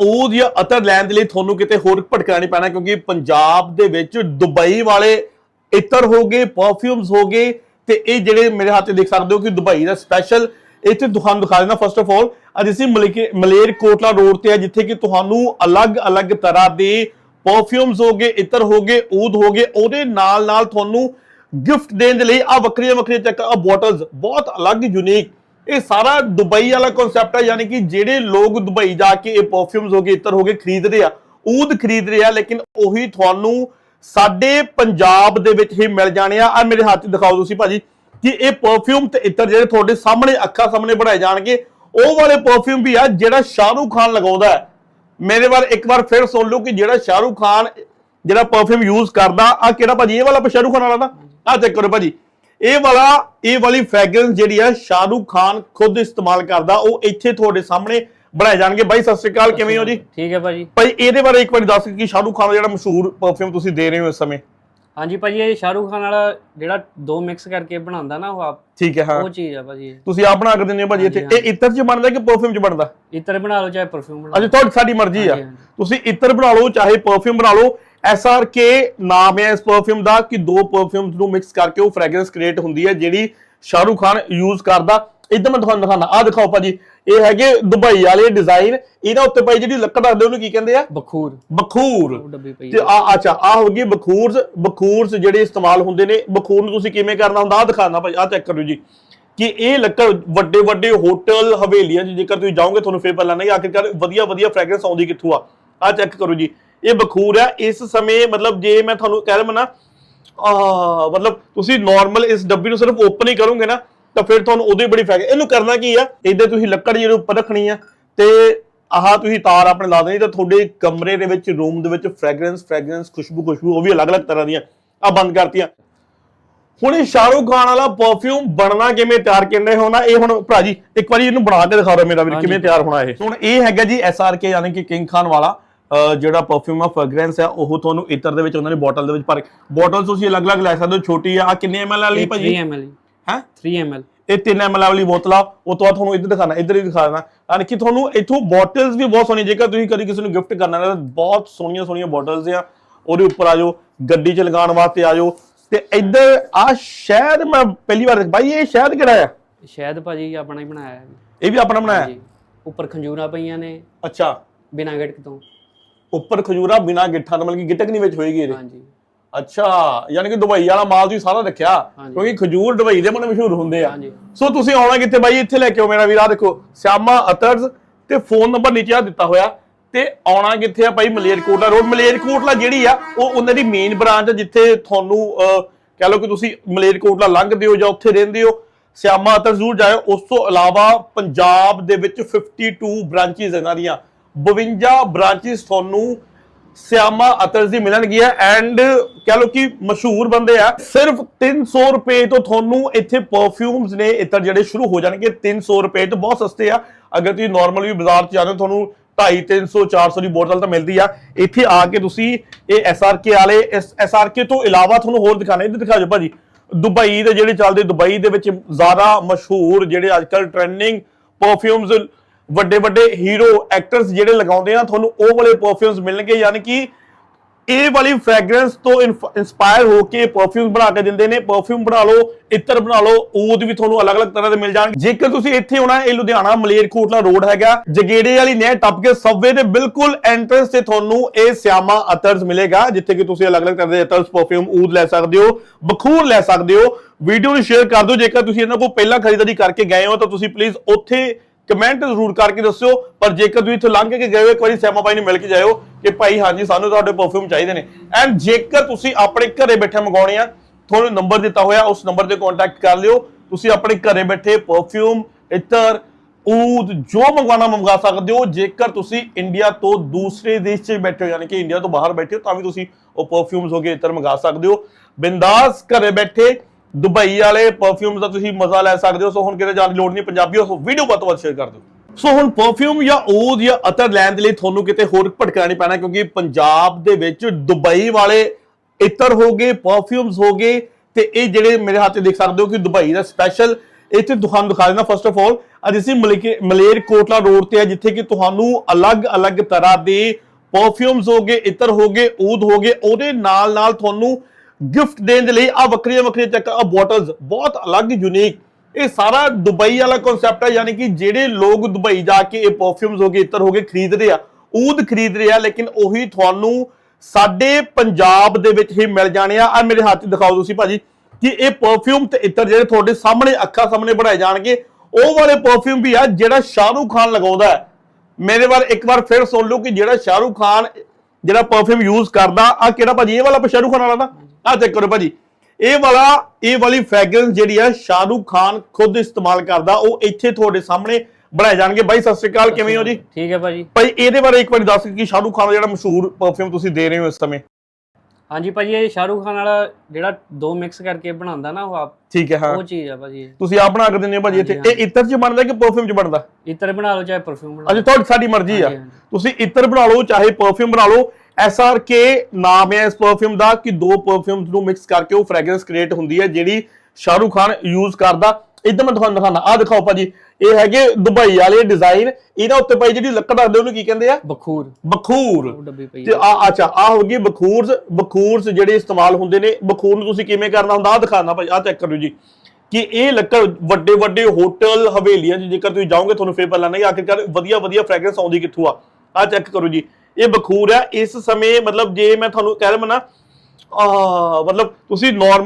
ਊਦ ਜਾਂ ਅਤਰ ਲੈਣ ਦੇ ਲਈ ਤੁਹਾਨੂੰ ਕਿਤੇ ਹੋਰ ਭਟਕਣਾ ਨਹੀਂ ਪੈਣਾ, ਕਿਉਂਕਿ ਪੰਜਾਬ ਦੇ ਵਿੱਚ ਦੁਬਈ ਵਾਲੇ ਇਤਰ ਹੋ ਗਏ ਪਰਫਿਊਮਸ ਹੋ ਗਏ, ਤੇ ਇਹ ਜਿਹੜੇ ਮੇਰੇ ਹੱਥ ਦੇਖ ਸਕਦੇ ਹੋ ਕਿ ਦੁਬਈ ਦਾ ਸਪੈਸ਼ਲ ਇੱਥੇ ਤੁਹਾਨੂੰ ਦਿਖਾ ਦੇਣਾ ਫਸਟ ਆਫ ਆਲ ਅੱਜ ਅਸੀਂ ਮਲੇਕੇ- ਮਲੇਰ ਕੋਟਲਾ ਰੋਡ ਤੇ ਆ, ਜਿੱਥੇ ਕਿ ਤੁਹਾਨੂੰ ਅਲੱਗ-ਅਲੱਗ ਤਰ੍ਹਾਂ ਦੇ ਪਰਫਿਊਮਸ ਹੋ ਗਏ, ਇਤਰ ਹੋ ਗਏ ਊਦ ਹੋ ਗਏ, ਉਹਦੇ ਨਾਲ ਨਾਲ ਤੁਹਾਨੂੰ ਗਿਫਟ ਦੇਣ ਦੇ ਲਈ ਆ ਵੱਖਰੀਆਂ ਵੱਖਰੀਆਂ ਚੱਕ ਆ ਬੋਟਲਸ ਬਹੁਤ ਅਲੱਗ ਯੂਨੀਕ ਇਹ ਸਾਰਾ ਦੁਬਈ ਵਾਲਾ ਕਨਸੈਪਟ ਹੈ ਯਾਨੀ ਕਿ ਜਿਹੜੇ ਲੋਕ ਦੁਬਈ ਜਾ ਕੇ ਇਹ ਪਰਫਿਊਮਸ ਹੋ ਗਏ ਇਤਰ ਹੋ ਗਏ, ਖਰੀਦਦੇ ਆ, ਊਦ ਖਰੀਦ ਰਹੇ ਆ, ਲੇਕਿਨ ਉਹੀ ਤੁਹਾਨੂੰ ਸਾਡੇ ਪੰਜਾਬ ਦੇ ਵਿੱਚ ਹੀ ਮਿਲ ਜਾਣੇ ਆ। ਆ ਮੇਰੇ ਹੱਥ ਦਿਖਾਓ ਤੁਸੀਂ ਭਾਜੀ, ਕਿ ਇਹ ਪਰਫਿਊਮ ਤੇ ਇਤਰ ਜਿਹੜੇ ਤੁਹਾਡੇ ਸਾਹਮਣੇ ਅੱਖਾਂ ਸਾਹਮਣੇ ਬਣਾਏ ਜਾਣਗੇ, ਉਹ ਵਾਲੇ ਪਰਫਿਊਮ ਵੀ ਆ, ਜਿਹੜਾ ਸ਼ਾਹਰੂਖ ਖਾਨ ਲਗਾਉਂਦਾ ਹੈ। ਮੇਰੇ ਵਾਰ ਇੱਕ ਵਾਰ ਫਿਰ ਸੁਣ ਲਓ ਕਿ ਜਿਹੜਾ ਸ਼ਾਹਰੂਖ ਖਾਨ ਜਿਹੜਾ ਪਰਫਿਊਮ ਯੂਜ਼ ਕਰਦਾ ਆ ਕਿਹੜਾ ਭਾਜੀ, ਇਹ ਵਾਲਾ ਸ਼ਾਹਰੂਖ ਖਾਨ ਵਾਲਾ ਨਾ? ਆ ਚੈੱਕ ਕਰੋ ਭਾਜੀ। ਇਹ ਵਾਲਾ ਇਹ ਵਾਲੀ ਫ੍ਰੈਗਰੈਂਸ ਜਿਹੜੀ ਆ ਸ਼ਾਹਰੂਖ ਖਾਨ ਖੁਦ ਇਸਤੇਮਾਲ ਕਰਦਾ। ਉਹ ਇੱਥੇ ਤੁਹਾਡੇ ਸਾਹਮਣੇ ਬਣਾਏ ਜਾਣਗੇ। ਬਾਈ ਸਤਿ ਸ਼੍ਰੀ ਅਕਾਲ ਕਿਵੇਂ ਹੋ ਜੀ? ਠੀਕ ਹੈ ਭਾਜੀ। ਭਾਈ ਇਹਦੇ ਬਾਰੇ ਇੱਕ ਵਾਰੀ ਦੱਸ ਕਿ ਸ਼ਾਹਰੂਖ ਖਾਨ ਦਾ ਜਿਹੜਾ ਮਸ਼ਹੂਰ ਪਰਫਿਊਮ ਤੁਸੀਂ ਦੇ ਰਹੇ ਹੋ ਇਸ ਸਮੇਂ। ਹਾਂਜੀ ਭਾਜੀ ਇਹ ਸ਼ਾਹਰੂਖ ਖਾਨ ਵਾਲਾ ਜਿਹੜਾ ਦੋ ਮਿਕਸ ਕਰਕੇ ਬਣਾਉਂਦਾ ਨਾ ਉਹ ਆਪ ਠੀਕ ਹੈ ਹਾਂ। ਉਹ ਚੀਜ਼ ਆ ਭਾਜੀ ਤੁਸੀਂ ਆਪ ਬਣਾ ਕੇ ਦਿੰਦੇ ਹੋ ਭਾਜੀ ਇੱਥੇ। ਇਹ ਇਤਰ 'ਚ ਬਣਦਾ ਕਿ ਪਰਫਿਊਮ 'ਚ ਬਣਦਾ? ਇਤਰ ਬਣਾ ਲਓ ਚਾਹੇ ਪਰਫਿਊਮ ਬਣਾ ਅੱਛਾ ਤੁਹਾਡੀ ਸਾਡੀ ਮਰਜ਼ੀ ਆ। ਤੁਸੀਂ ਇਤਰ ਬਣਾ ਲਓ ਚਾਹੇ ਪਰਫਿਊਮ ਬਣਾ ਲਓ। SRK ਨਾਮ ਹੈ ਇਸ ਪਰਫਿਊਮ ਦਾ ਕਿ ਦੋ ਪਰਫਿਊਮਸ ਨੂੰ ਮਿਕਸ ਕਰਕੇ ਉਹ ਫ੍ਰੈਗਰੈਂਸ ਕ੍ਰੀਏਟ ਹੁੰਦੀ ਹੈ ਜਿਹੜੀ ਸ਼ਾਹਰੂਖ ਖਾਨ ਯੂਜ਼ ਕਰਦਾ। ਇਦਾਂ ਮੈਂ ਤੁਹਾਨੂੰ ਦਿਖਾਣਾ ਆ ਦਿਖਾਓ ਭਾਜੀ। ਇਹ ਹੈਗੇ ਦੁਬਈ ਵਾਲੇ ਡਿਜ਼ਾਈਨ ਇਹਨਾਂ ਉੱਤੇ ਭਾਈ ਜਿਹੜੀ ਲੱਕੜ ਰੱਖਦੇ ਉਹਨੂੰ ਕੀ ਕਹਿੰਦੇ ਆ? ਬਖੂਰ। ਬਖੂਰ। ਤੇ ਆ। ਅੱਛਾ ਆ ਹੋ ਗਈ ਬਖੂਰਸ। ਬਖੂਰਸ ਜਿਹੜੇ ਇਸਤੇਮਾਲ ਹੁੰਦੇ ਨੇ ਬਖੂਰ ਨੂੰ ਤੁਸੀਂ ਕਿਵੇਂ ਕਰਨਾ ਹੁੰਦਾ? ਆ ਦਿਖਾਣਾ ਭਾਈ ਆ ਚੈੱਕ ਕਰੋ ਜੀ। ਕਿ ਇਹ ਲੱਕੜ ਵੱਡੇ ਵੱਡੇ ਹੋਟਲ ਹਵੇਲੀਆਂ 'ਚ ਜੇਕਰ ਤੁਸੀਂ ਜਾਓਗੇ ਤੁਹਾਨੂੰ ਫੇਰ ਪਤਾ ਲੱਗੇਗਾ ਆਖਿਰਕਾਰ ਵਧੀਆ ਵਧੀਆ ਫ੍ਰੈਗਰੈਂਸ ਆਉਂਦੀ ਕਿੱਥੋਂ ਆ। ਆ ਚੈੱਕ ਕਰੋ ਜੀ। ਇਹ ਬਖੂਰ ਆ ਇਸ ਸਮੇਂ ਮਤਲਬ ਜੇ ਮੈਂ ਤੁਹਾਨੂੰ ਕਹਿ ਰਿਹਾ ਨਾ ਆ ਮਤਲਬ ਤੁਸੀਂ ਨਾਰਮਲ ਇਸ ਡੱਬੀ ਨੂੰ ਸਿਰਫ ਓਪਨ ਹੀ ਕਰੋਗੇ ਨਾ ਤਾਂ ਫਿਰ ਤੁਹਾਨੂੰ ਉਹਦੇ ਬੜੀ ਫੈਕ ਇਹਨੂੰ ਕਰਨਾ ਕੀ ਆ? ਇੱਧਰ ਤੁਸੀਂ ਲੱਕੜ ਜਿਹੜੇ ਉੱਪਰ ਰੱਖਣੀ ਆ ਤੇ ਆਹ ਤੁਸੀਂ ਤਾਰ ਆਪਣੇ ਲਾ ਦੇਣੀ ਤਾਂ ਤੁਹਾਡੇ ਕਮਰੇ ਦੇ ਵਿੱਚ ਰੂਮ ਦੇ ਵਿੱਚ ਫ੍ਰੈਗਰੈਂਸ ਫ੍ਰੈਗਰੈਂਸ ਖੁਸ਼ਬੂ ਖੁਸ਼ਬੂ ਉਹ ਵੀ ਅਲੱਗ-ਅਲੱਗ ਤਰ੍ਹਾਂ ਦੀਆਂ ਆ ਬੰਦ ਕਰਤੀਆਂ। ਹੁਣ ਇਹ ਸ਼ਾਹਰੂਖ ਖਾਨ ਵਾਲਾ ਪਰਫਿਊਮ ਬਣਨਾ ਕਿਵੇਂ ਤਿਆਰ ਕਿੰਨੇ ਹੋਣਾ ਇਹ ਹੁਣ ਭਰਾ ਜੀ ਇੱਕ ਵਾਰੀ ਇਹਨੂੰ ਬਣਾ ਕੇ ਦਿਖਾ ਦਿਓ ਮੇਰਾ ਵੀਰ ਹਾਂਜੀ। ਕਿਵੇਂ ਤਿਆਰ ਹੋਣਾ ਇਹ। ਹੁਣ ਇਹ ਹੈਗਾ ਜੀ ਐਸਆਰਕੇ ਯਾਨੀ ਕਿ ਕਿੰਗ ਖਾਨ ਵਾਲਾ। ਜਿਹੜਾ ਪਰਫਿਊਮ ਆ ਫ੍ਰੈਗਰੈਂਸ ਹੈ ਉਹ ਤੁਹਾਨੂੰ ਇਤਰ ਦੇ ਵਿੱਚ ਉਹਨਾਂ ਨੇ ਬੋਟਲ ਦੇ ਵਿੱਚ ਭਰ ਬੋਟਲ ਤੁਸੀਂ ਅਲੱਗ-ਅਲੱਗ ਲੈ ਸਕਦੇ ਹੋ ਛੋਟੀ ਆ ਕਿੰਨੇ ਐਮਐਲ ਵਾਲੀ ਭਾਜੀ? 3 ml ਹੈ? 3 ml ਇਹ 3 ml ਵਾਲੀ ਬੋਤਲ ਆ ਉਹ ਤੋਂ ਤੁਹਾਨੂੰ ਇੱਧਰ ਦਿਖਾਣਾ ਇੱਧਰ ਹੀ ਦਿਖਾ ਦੇਣਾ। ਯਾਨੀ ਕਿ ਤੁਹਾਨੂੰ ਇੱਥੋਂ ਬੋਟਲਸ ਵੀ ਬਹੁਤ ਸੋਹਣੀਆਂ ਜੇਕਰ ਤੁਸੀਂ ਕਦੀ ਕਿਸੇ ਨੂੰ ਗਿਫਟ ਕਰਨਾ ਹੈ ਤਾਂ ਬਹੁਤ ਸੋਹਣੀਆਂ ਸੋਹਣੀਆਂ ਬੋਟਲਸ ਆ। ਉਹਦੇ ਉੱਪਰ ਆ ਜਾਓ ਗੱਡੀ 'ਚ ਲਗਾਉਣ ਵਾਸਤੇ ਆ ਜਾਓ। ਤੇ ਇੱਧਰ ਆ ਸ਼ਾਇਦ ਮੈਂ ਪਹਿਲੀ ਵਾਰ ਦੇਖ ਬਾਈ ਇਹ ਸ਼ਾਇਦ ਕਿਹੜਾ ਆ? ਸ਼ਾਇਦ ਭਾਜੀ ਆਪਣਾ ਹੀ ਬਣਾਇਆ। ਹੈ ਇਹ ਵੀ ਆਪਣਾ ਬਣਾਇਆ? ਉੱਪਰ ਖੰਜੂਰਾ ਪਈਆਂ ਨੇ। ਅੱਛਾ। ਬਿਨਾਂ ਗਟਕ ਤੋਂ। ਉੱਪਰ ਖਜੂਰਾ ਬਿਨਾ ਗਿੱਠਾਂ ਤੋਂ ਮਤਲਬ ਕਿ ਗਿੱਟਕ ਨਹੀਂ ਵਿੱਚ ਹੋਏਗੀ ਇਹਦੇ। ਹਾਂਜੀ। ਅੱਛਾ ਯਾਨੀ ਕਿ ਦੁਬਈ ਵਾਲਾ ਮਾਲ ਤੁਸੀਂ ਸਾਰਾ ਰੱਖਿਆ। ਕਿਉਂਕਿ ਖਜੂਰ ਦੁਬਈ ਦੇ ਬੜੇ ਮਸ਼ਹੂਰ ਹੁੰਦੇ ਆ। ਸੋ ਤੁਸੀਂ ਆਉਣਾ ਕਿੱਥੇ ਬਾਈ? ਇੱਥੇ ਲੈ ਕੇ ਆਓ ਮੇਰਾ ਵੀਰ ਆ ਦੇਖੋ ਸਿਆਮਾ ਅਤਰਸ ਤੇ ਫੋਨ ਨੰਬਰ ਨੀਚੇ ਆ ਦਿੱਤਾ ਹੋਇਆ। ਤੇ ਆਉਣਾ ਕਿੱਥੇ ਆ ਭਾਈ ਮਲੇਰਕੋਟਲਾ ਰੋਡ। ਮਲੇਰਕੋਟਲਾ ਜਿਹੜੀ ਆ ਉਹ ਉਹਨਾਂ ਦੀ ਮੇਨ ਬ੍ਰਾਂਚ ਜਿੱਥੇ ਤੁਹਾਨੂੰ ਕਹਿ ਲਓ ਕਿ ਤੁਸੀਂ ਮਲੇਰਕੋਟਲਾ ਲੰਘਦੇ ਹੋ ਜਾਂ ਉੱਥੇ ਰਹਿੰਦੇ ਹੋ। ਸਿਆਮਾ ਅਤਰ ਜ਼ਰੂਰ ਜਾਇਓ। ਉਸ ਤੋਂ ਇਲਾਵਾ ਪੰਜਾਬ ਦੇ ਵਿੱਚ 52 ਬ੍ਰਾਂਚਿਸ ਇਹਨਾਂ ਦੀਆਂ। 52 ਬ੍ਰਾਂਚਿਸ ਤੁਹਾਨੂੰ ਸਿਆਮਾ ਅਤਰਸ ਦੀ ਮਿਲਣਗੀਆਂ ਐਂਡ ਕਹ ਲੋ ਕਿ ਮਸ਼ਹੂਰ ਬੰਦੇ ਆ। ਸਿਰਫ 300 ਰੁਪਏ ਤੋਂ ਤੁਹਾਨੂੰ ਇੱਥੇ ਪਰਫਿਊਮਸ ਨੇ ਇੱਧਰ ਜਿਹੜੇ ਸ਼ੁਰੂ ਹੋ ਜਾਣਗੇ। 300 ਰੁਪਏ ਤੋਂ ਬਹੁਤ ਸਸਤੇ ਆ। ਅਗਰ ਤੁਸੀਂ ਨਾਰਮਲ ਵੀ ਬਾਜ਼ਾਰ 'ਚ ਜਾਂਦੇ ਹੋ, ਤੁਹਾਨੂੰ 250 300 400 ਦੀ ਬੋਤਲ ਤਾਂ ਮਿਲਦੀ ਆ। ਇੱਥੇ ਆ ਕੇ ਤੁਸੀਂ ਇਹ ਐਸਆਰਕੇ ਵਾਲੇ ਐਸਆਰਕੇ ਤੋਂ ਇਲਾਵਾ ਤੁਹਾਨੂੰ ਹੋਰ ਦਿਖਾਣੇ। ਇੱਧਰ ਦਿਖਾ ਦਿਓ ਭਾਜੀ। ਦੁਬਈ ਦੇ ਜਿਹੜੇ ਚੱਲਦੇ, ਦੁਬਈ ਦੇ ਵਿੱਚ ਜ਼ਿਆਦਾ ਮਸ਼ਹੂਰ ਜਿਹੜੇ ਅੱਜਕੱਲ ਟ੍ਰੈਂਡਿੰਗ ਪਰਫਿਊਮਸ ਵੱਡੇ ਵੱਡੇ ਹੀਰੋ ਐਕਟਰਸ ਜਿਹੜੇ ਲਗਾਉਂਦੇ ਆ, ਤੁਹਾਨੂੰ ਉਹ ਵਾਲੇ ਪਰਫਿਊਮਸ ਮਿਲਣਗੇ, ਯਾਨੀ ਕਿ ਇਹ ਵਾਲੀ ਫ੍ਰੈਗਰੈਂਸ ਤੋਂ ਇਨਸਪਾਇਰ ਹੋ ਕੇ ਪਰਫਿਊਮ ਬਣਾ ਕੇ ਦਿੰਦੇ ਨੇ। ਪਰਫਿਊਮ ਬਣਾ ਲਓ, ਇਤਰ ਬਣਾ ਲਓ, ਊਦ ਵੀ ਤੁਹਾਨੂੰ ਅਲੱਗ-ਅਲੱਗ ਤਰ੍ਹਾਂ ਦੇ ਮਿਲ ਜਾਣਗੇ। ਜੇਕਰ ਤੁਸੀਂ ਇੱਥੇ ਆਉਣਾ, ਇਹ ਲੁਧਿਆਣਾ ਮਲੇਰਕੋਟਲਾ ਰੋਡ ਹੈਗਾ। ਜਗੇੜੇ ਵਾਲੀ ਨਹਿਰ ਟੱਪ ਕੇ ਸਬਵੇ ਦੇ ਬਿਲਕੁਲ ਐਂਟਰੈਂਸ ਤੇ ਤੁਹਾਨੂੰ ਇਹ ਸਿਆਮਾ ਅਤਰਸ ਮਿਲੇਗਾ, ਜਿੱਥੇ ਕਿ ਤੁਸੀਂ ਅਲੱਗ-ਅਲੱਗ ਤਰ੍ਹਾਂ ਦੇ ਅਤਰਸ ਪਰਫਿਊਮ ਊਦ ਲੈ ਸਕਦੇ ਹੋ ਬਖੂਰ ਲੈ ਸਕਦੇ ਹੋ। ਵੀਡੀਓ ਨੂੰ ਸ਼ੇਅਰ ਕਰ ਦਿਓ। ਜੇਕਰ ਤੁਸੀਂ ਇਹਨਾਂ ਕੋਲ ਪਹਿਲਾਂ ਖਰੀਦਦਾਰੀ ਕਰਕੇ ਗਏ ਹੋ, ਤਾਂ ਤੁਸੀਂ ਪਲੀਜ਼ ਉੱਥੇ ਕਮੈਂਟ ਜ਼ਰੂਰ ਕਰਕੇ ਦੱਸਿਓ। ਪਰ ਜੇਕਰ ਤੁਸੀਂ ਇੱਥੇ ਲੰਘ ਕੇ ਗਏ ਹੋ, ਇੱਕ ਵਾਰੀ ਸਿਆਮਾ ਬਾਈ ਨੂੰ ਮਿਲ ਕੇ ਜਾਇਓ ਕਿ ਭਾਈ, ਹਾਂਜੀ, ਸਾਨੂੰ ਤੁਹਾਡੇ ਪਰਫਿਊਮ ਚਾਹੀਦੇ ਨੇ। ਐਂਡ ਜੇਕਰ ਤੁਸੀਂ ਆਪਣੇ ਘਰੇ ਬੈਠੇ ਮੰਗਾਉਣੇ ਆ, ਤੁਹਾਨੂੰ ਨੰਬਰ ਦਿੱਤਾ ਹੋਇਆ, ਉਸ ਨੰਬਰ ਤੇ ਕੰਟੈਕਟ ਕਰ ਲਿਓ। ਤੁਸੀਂ ਆਪਣੇ ਘਰੇ ਬੈਠੇ ਪਰਫਿਊਮ ਇਤਰ, ਊਦ, ਜੋ ਮੰਗਵਾਉਣਾ ਮੰਗਾ ਸਕਦੇ ਹੋ। ਜੇਕਰ ਤੁਸੀਂ ਇੰਡੀਆ ਤੋਂ ਦੂਸਰੇ ਦੇਸ਼ 'ਚ ਬੈਠੇ ਹੋ, ਯਾਨੀ ਕਿ ਇੰਡੀਆ ਤੋਂ ਬਾਹਰ ਬੈਠੇ ਹੋ, ਤਾਂ ਵੀ ਤੁਸੀਂ ਉਹ ਪਰਫਿਊਮਸ ਹੋ ਗਏ ਇਤਰ ਮੰਗਾ ਸਕਦੇ ਹੋ। ਬਿੰਦਾਸ ਘਰੇ ਬੈਠੇ ਦੁਬਈ ਵਾਲੇ ਪਰਫਿਊਮਸ ਦਾ ਤੁਸੀਂ ਮਜ਼ਾ ਲੈ ਸਕਦੇ ਹੋ, ਸੋ ਹੁਣ ਕਿਤੇ ਜਾਣ ਦੀ ਲੋੜ ਨਹੀਂ ਪੰਜਾਬੀਓ ਸੋ ਵੀਡੀਓ ਵੱਧ ਤੋਂ ਵੱਧ ਸ਼ੇਅਰ ਕਰ ਦਿਓ। ਸੋ ਹੁਣ ਪਰਫਿਊਮ ਜਾਂ ਊਦ ਜਾਂ ਅਤਰ ਲੈਣ ਦੇ ਲਈ ਤੁਹਾਨੂੰ ਕਿਤੇ ਹੋਰ ਭਟਕਣਾ ਨਹੀਂ ਪੈਣਾ, ਕਿਉਂਕਿ ਪੰਜਾਬ ਦੇ ਵਿੱਚ ਦੁਬਈ ਵਾਲੇ ਇਤਰ ਹੋ ਗਏ ਪਰਫਿਊਮਸ ਹੋ ਗਏ, ਤੇ ਇਹ ਜਿਹੜੇ ਮੇਰੇ ਹੱਥ 'ਚ ਦੇਖ ਸਕਦੇ ਹੋ ਕਿ ਦੁਬਈ ਦਾ ਸਪੈਸ਼ਲ ਇੱਥੇ ਤੁਹਾਨੂੰ ਦਿਖਾ ਦਿੰਦਾ ਫਸਟ ਆਫ ਆਲ ਅੱਜ ਅਸੀਂ ਮਲੇਕੇ- ਮਲੇਰ ਕੋਟਲਾ ਰੋਡ ਤੇ ਆ, ਜਿੱਥੇ ਕਿ ਤੁਹਾਨੂੰ ਅਲੱਗ-ਅਲੱਗ ਤਰ੍ਹਾਂ ਦੇ ਪਰਫਿਊਮਸ ਹੋਗੇ ਇਤਰ ਹੋਗੇ ਊਦ ਹੋਗੇ ਉਹਦੇ ਨਾਲ ਨਾਲ ਤੁਹਾਨੂੰ ਗਿਫਟ ਦੇਣ ਦੇ ਲਈ ਆ ਵੱਖਰੀਆਂ ਵੱਖਰੀਆਂ ਚੱਕ ਆ ਬੋਟਲਸ, ਬਹੁਤ ਅਲੱਗ ਯੂਨੀਕ ਇਹ ਸਾਰਾ ਦੁਬਈ ਵਾਲਾ ਕਨਸੈਪਟ ਹੈ ਯਾਨੀ ਕਿ ਜਿਹੜੇ ਲੋਕ ਦੁਬਈ ਜਾ ਕੇ ਇਹ ਪਰਫਿਊਮਸ ਹੋਗੇ ਇਤਰ ਹੋਗੇ ਖਰੀਦ ਰਹੇ ਆ, ਊਦ ਖਰੀਦ ਰਹੇ ਆ, ਲੇਕਿਨ ਉਹੀ ਤੁਹਾਨੂੰ ਸਾਡੇ ਪੰਜਾਬ ਦੇ ਵਿੱਚ ਹੀ ਮਿਲ ਜਾਣੇ ਆ। ਆ ਮੇਰੇ ਹੱਥ ਦਿਖਾਓ ਤੁਸੀਂ ਭਾਜੀ, ਕਿ ਇਹ ਪਰਫਿਊਮ ਤੇ ਇਤਰ ਜਿਹੜੇ ਤੁਹਾਡੇ ਸਾਹਮਣੇ ਅੱਖਾਂ ਸਾਹਮਣੇ ਬਣਾਏ ਜਾਣਗੇ, ਉਹ ਵਾਲੇ ਪਰਫਿਊਮ ਵੀ ਆ, ਜਿਹੜਾ ਸ਼ਾਹਰੂਖ ਖਾਨ ਲਗਾਉਂਦਾ ਹੈ। ਮੇਰੇ ਵਾਰ ਇੱਕ ਵਾਰ ਫਿਰ ਸੁਣ ਲਓ ਕਿ ਜਿਹੜਾ ਸ਼ਾਹਰੂਖ ਖਾਨ ਜਿਹੜਾ ਪਰਫਿਊਮ ਯੂਜ਼ ਕਰਦਾ ਆ ਕਿਹੜਾ ਭਾਜੀ, ਇਹ ਵਾਲਾ ਸ਼ਾਹਰੂਖ ਖਾਨ ਵਾਲਾ ਨਾ? ਆ ਚੈੱਕ ਕਰੋ ਭਾਜੀ ਇਹ ਵਾਲਾ ਇਹ ਵਾਲੀ ਫ੍ਰੈਗਰੈਂਸ ਜਿਹੜੀ ਆ ਸ਼ਾਹਰੂਖ ਖਾਨ ਖੁਦ ਇਸਤੇਮਾਲ ਕਰਦਾ ਉਹ ਇੱਥੇ ਤੁਹਾਡੇ ਸਾਹਮਣੇ ਬਣਾਏ ਜਾਣਗੇ। ਬਾਈ ਸਤਿ ਸ਼੍ਰੀ ਅਕਾਲ ਕਿਵੇਂ ਹੋ ਜੀ? ਠੀਕ ਹੈ ਭਾਜੀ। ਭਾਈ ਇਹਦੇ ਬਾਰੇ ਇੱਕ ਵਾਰੀ ਦੱਸ ਕਿ ਸ਼ਾਹਰੂਖ ਖਾਨ ਦਾ ਜਿਹੜਾ ਮਸ਼ਹੂਰ ਪਰਫਿਊਮ ਤੁਸੀਂ ਦੇ ਰਹੇ ਹੋ ਇਸ ਸਮੇਂ। ਹਾਂਜੀ ਭਾਜੀ ਇਹ ਸ਼ਾਹਰੂਖ ਖਾਨ ਵਾਲਾ ਜਿਹੜਾ ਦੋ ਮਿਕਸ ਕਰਕੇ ਬਣਾਉਂਦਾ ਨਾ ਉਹ ਆਪ ਠੀਕ ਹੈ ਹਾਂ। ਉਹ ਚੀਜ਼ ਆ ਭਾਜੀ। ਤੁਸੀਂ ਆਪ ਬਣਾ ਕੇ ਦਿੰਦੇ ਹੋ ਭਾਜੀ ਇੱਥੇ। ਇਹ ਇਤਰ ਚ ਬਣਦਾ ਕਿ ਪਰਫਿਊਮ ਚ ਬਣਦਾ? ਇਤਰ ਬਣਾ ਲਓ ਚਾਹੇ ਪਰਫਿਊਮ ਬਣਾ ਅੱਛਾ ਤੁਹਾਡੀ ਸਾਡੀ ਮਰਜ਼ੀ ਆ। ਤੁਸੀਂ ਇਤਰ ਬਣਾ ਲਓ ਚਾਹੇ ਪਰਫਿਊਮ ਬਣਾ ਲਓ। ਕੇ ਨਾਮ ਹੈ ਇਸ ਪਰਫਿਊਮ ਦਾ ਕਿ ਦੋ ਪਰਫਿਊਮਸ ਨੂੰ ਮਿਕਸ ਕਰਕੇ ਉਹ ਫ੍ਰੈਗਰੈਂਸ ਕ੍ਰੀਏਟ ਹੁੰਦੀ ਹੈ ਜਿਹੜੀ ਸ਼ਾਹਰੂਖ ਖਾਨ ਯੂਜ਼ ਕਰਦਾ। ਇਦਾਂ ਮੈਂ ਤੁਹਾਨੂੰ ਦਿਖਾਣਾ ਆ ਦਿਖਾਓ ਭਾਜੀ। ਇਹ ਹੈਗੇ ਦੁਬਈ ਵਾਲੇ ਡਿਜ਼ਾਈਨ ਇਹਨਾਂ ਉੱਤੇ ਭਾਈ ਜਿਹੜੀ ਲੱਕੜ ਰੱਖਦੇ ਉਹਨੂੰ ਕੀ ਕਹਿੰਦੇ ਆ? ਬਖੂਰ। ਬਖੂਰ। ਤੇ ਆ ਅੱਛਾ ਆ ਹੋ ਗਈ ਬਖੂਰਸ ਬਖੂਰਸ ਜਿਹੜੇ ਇਸਤੇਮਾਲ ਹੁੰਦੇ ਨੇ ਬਖੂਰ ਨੂੰ ਤੁਸੀਂ ਕਿਵੇਂ ਕਰਨਾ ਹੁੰਦਾ? ਆ ਦਿਖਾਣਾ ਭਾਈ ਆ ਚੈੱਕ ਕਰੋ ਜੀ। ਕਿ ਇਹ ਲੱਕੜ ਵੱਡੇ ਵੱਡੇ ਹੋਟਲ ਹਵੇਲੀਆਂ 'ਚ ਜੇਕਰ ਤੁਸੀਂ ਜਾਓਗੇ ਤੁਹਾਨੂੰ ਫੇਰ ਪਤਾ ਲੱਗੇਗਾ ਆਖਿਰਕਾਰ ਵਧੀਆ ਵਧੀਆ ਫ੍ਰੈਗਰੈਂਸ ਆਉਂਦੀ ਕਿੱਥੋਂ ਆ। ਆ ਚੈੱਕ ਕਰੋ ਜੀ। ਇਹ ਬਖੂਰ ਹੈ। ਇਸ ਸਮੇਂ ਮਤਲਬ ਜੇ ਮੈਂ ਤੁਹਾਨੂੰ ਕਹਿ ਰਿਹਾ ਨਾ ਆ ਮਤਲਬ ਤੁਸੀਂ ਨਾਰਮਲ